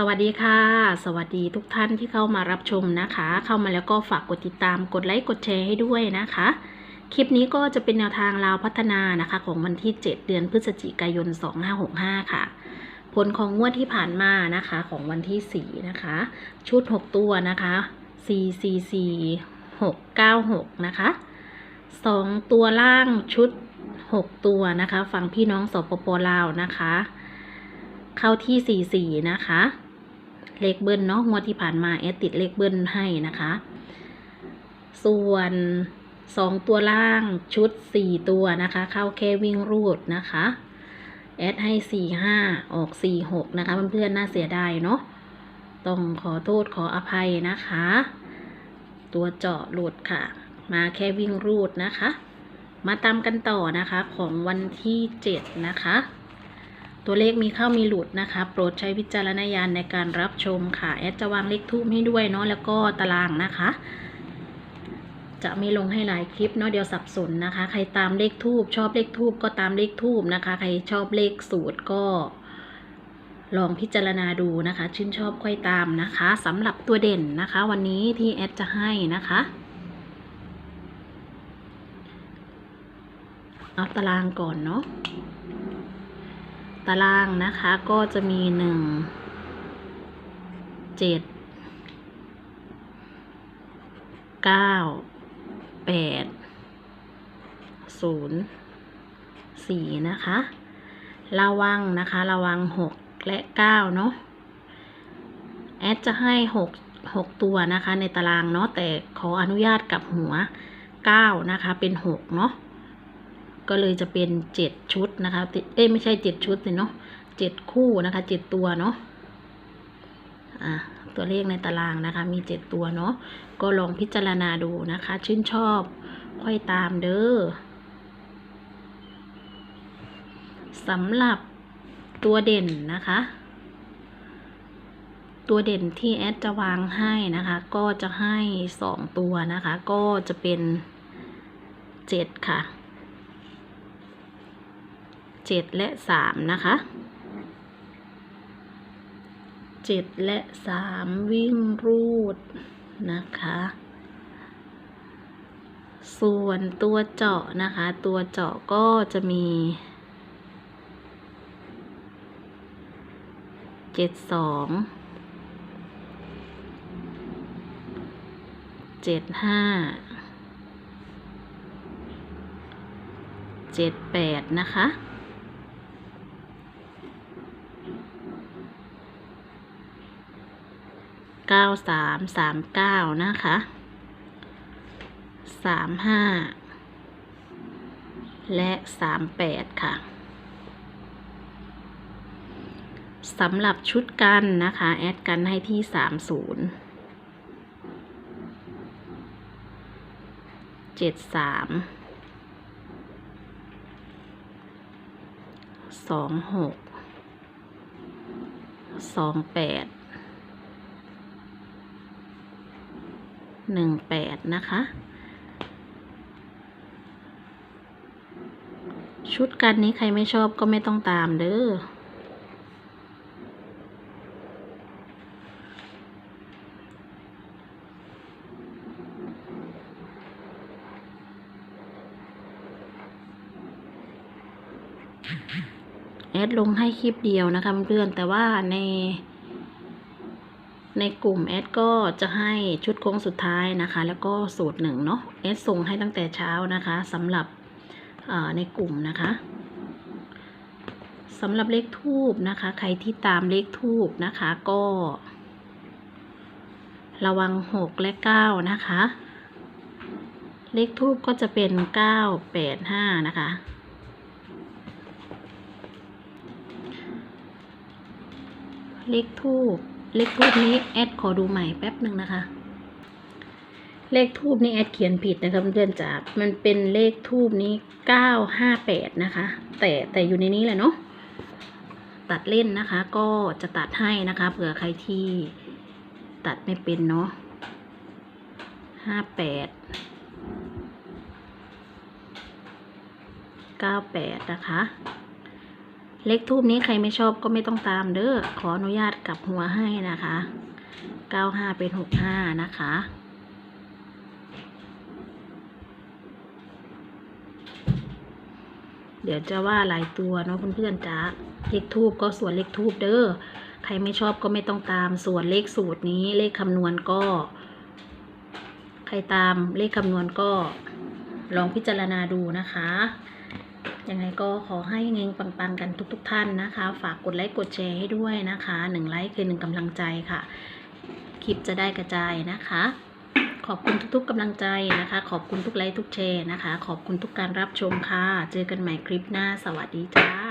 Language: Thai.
สวัสดีค่ะ สวัสดีทุกท่านที่เข้ามารับชมนะคะ เข้ามาแล้วก็ฝากกดติดตามกดไลค์กดแชร์ให้ด้วยนะคะ คลิปนี้ก็จะเป็นแนวทางลาวพัฒนานะคะ ของวันที่ 7 เดือนพฤศจิกายน 2565 ค่ะ ผลของงวดที่ผ่านมานะคะของวันที่ 4 นะคะ ชุด 6 ตัวนะคะ 4 4 4 6 9 6 นะคะ 2 ตัวล่างชุด 6 ตัวนะคะฝั่งพี่น้องสปปลาวนะคะเข้าที่ 44 นะคะ เลขเบิ้ลเนาะงวดที่ผ่านมาแอดติดเลขเบิ้ลให้นะคะ ส่วน2ตัวล่างชุด4ตัวนะคะ เข้าแค่วิ่งรูดนะคะแอดให้45ออก46นะคะเพื่อนๆน่าเสียดายเนาะต้องขอโทษขออภัยนะคะ ตัวเจาะหลุดค่ะ มาแค่วิ่งรูดนะคะ มาตามกันต่อนะคะของวันที่7นะคะ ตัวเลขมีเข้ามีหลุดนะคะ โปรดใช้วิจารณญาณในการรับชมค่ะ แอดจะวางเลขทูบให้ด้วยเนาะแล้วก็ตารางนะคะ จะไม่ลงให้หลายคลิปเนาะเดี๋ยวสับสนนะคะ ใครตามเลขทูบชอบเลขทูบก็ตามเลขทูบนะคะ ใครชอบเลขสูตรก็ลองพิจารณาดูนะคะ ชื่นชอบค่อยตามนะคะสำหรับตัวเด่นนะคะ วันนี้ที่แอดจะให้นะคะเอาตารางก่อนเนาะ ตารางนะคะ ก็จะมีหนึ่งเจ็ดเก้าแปดศูนย์สี่นะคะ ระวังนะคะ ระวังหกและเก้าเนาะแอดจะให้หกหกตัวนะคะในตารางเนาะแต่ขออนุญาตกับหัวเก้านะคะเป็นหกเนาะ ก็เลยจะเป็นเจ็ดชุดนะคะ เอ้ยไม่ใช่เจ็ดชุดสิเนาะเจ็ดคู่นะคะเจ็ดตัวเนาะอะตัวเลขในตารางนะคะ มีเจ็ดตัวเนาะก็ลองพิจารณาดูนะคะ ชื่นชอบค่อยตามเด้อสำหรับตัวเด่นนะคะ ตัวเด่นที่แอดจะวางให้นะคะ ก็จะให้สองตัวนะคะ ก็จะเป็นเจ็ดค่ะ เจ็ดและสามนะคะเจ็ดและสามวิ่งรูดนะคะ ส่วนตัวเจาะนะคะ ตัวเจาะก็จะมีเจ็ดสองเจ็ดห้าเจ็ดแปดนะคะ เก้าสามสามเก้านะคะสามห้าและสามแปดค่ะสำหรับชุดกันนะคะ แอดกันให้ที่สามศูนย์เจ็ดสามสองหกสองแปด หนึ่งแปดนะคะ ชุดกันนี้ใครไม่ชอบก็ไม่ต้องตามเด้อแอดลงให้คลิปเดียวนะคะเพื่อนแต่ว่าใน ในกลุ่มแอดก็จะให้ชุดโค้งสุดท้ายนะคะ แล้วก็สูตรหนึ่งเนาะแอดส่งให้ตั้งแต่เช้านะคะสำหรับในกลุ่มนะคะสำหรับเลขทูบนะคะ ใครที่ตามเลขทูบนะคะก็ ระวังหกและเก้านะคะ เลขทูบก็จะเป็นเก้าแปดห้านะคะเลขทูบ เลขทูบนี้แอดขอดูใหม่แป๊บหนึ่งนะคะ เลขทูบนี้แอดเขียนผิดนะคะเพื่อนจ๋ามันเป็นเลขทูบนี้เก้าห้าแปดนะคะ แต่แต่อยู่ในนี้แหละเนาะตัดเล่นนะคะ ก็จะตัดให้นะคะ เผื่อใครที่ตัดไม่เป็นเนาะห้าแปดเก้าแปดนะคะ เลขทูบนี้ใครไม่ชอบก็ไม่ต้องตามเด้อ ขออนุญาตกลับหัวให้นะคะ 95 เป็น 65 นะคะ เดี๋ยวจะว่าหลายตัวเนาะเพื่อนๆจ้าเลขทูบก็ส่วนเลขทูบเด้อ ใครไม่ชอบก็ไม่ต้องตาม ส่วนเลขสูตรนี้เลขคำนวณก็ ใครตามเลขคำนวณก็ลองพิจารณาดูนะคะ ยังไงก็ขอให้เงงปังๆกันทุก ๆ ท่านนะคะ ฝากกดไลค์กดแชร์ให้ด้วยนะคะหนึ่งไลค์คือหนึ่งกำลังใจค่ะ คลิปจะได้กระจายนะคะ ขอบคุณทุกๆกำลังใจนะคะ ขอบคุณทุกไลค์ทุกแชร์นะคะ ขอบคุณทุกการรับชมค่ะ เจอกันใหม่คลิปหน้า สวัสดีจ้า